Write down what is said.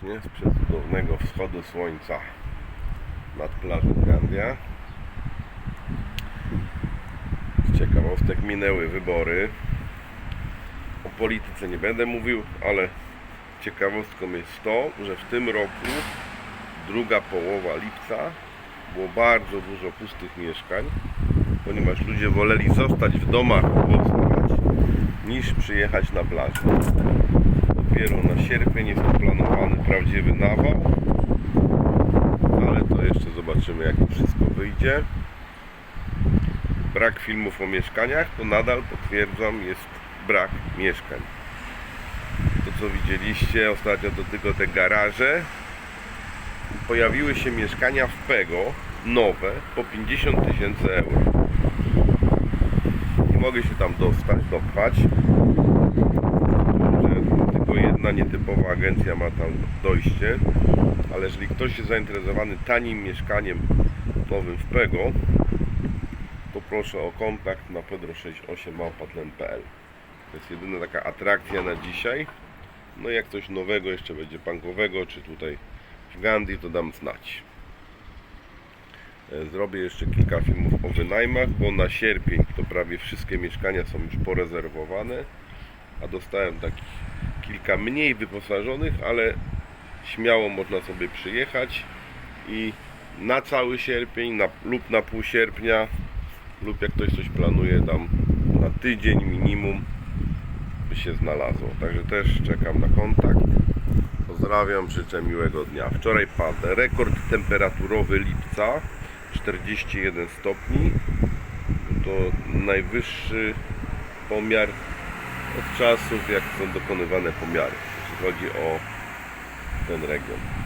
serdecznie z przecudownego wschodu słońca nad plażą Gandia. Z ciekawostek minęły wybory. O polityce nie będę mówił, ale ciekawostką jest to, że w tym roku, druga połowa lipca, było bardzo dużo pustych mieszkań, ponieważ ludzie woleli zostać w domach głosować, niż przyjechać na plażę. Dopiero na sierpień jest planowany prawdziwy nawał, ale to jeszcze zobaczymy jak to wszystko wyjdzie. Brak filmów o mieszkaniach to nadal potwierdzam jest brak mieszkań. To co widzieliście ostatnio to tylko te garaże. Pojawiły się mieszkania w Pego nowe po 50 tysięcy euro. Nie mogę się tam dostać, dopchać nietypowa agencja ma tam dojście, ale jeżeli ktoś jest zainteresowany tanim mieszkaniem nowym w Pego, to proszę o kontakt na pedro68małpatlen.pl To jest jedyna taka atrakcja na dzisiaj. No jak coś nowego jeszcze będzie bankowego, czy tutaj w Gandhi, to dam znać. E, Zrobię jeszcze kilka filmów o wynajmach, bo na sierpień to prawie wszystkie mieszkania są już porezerwowane a dostałem takich kilka mniej wyposażonych, ale śmiało można sobie przyjechać i na cały sierpień na, lub na pół sierpnia lub jak ktoś coś planuje tam na tydzień minimum by się znalazło. Także też czekam na kontakt. Pozdrawiam, życzę miłego dnia. Wczoraj padł rekord temperaturowy lipca 41 stopni. To najwyższy pomiar od czasów, jak są dokonywane pomiary, jeśli chodzi o ten region.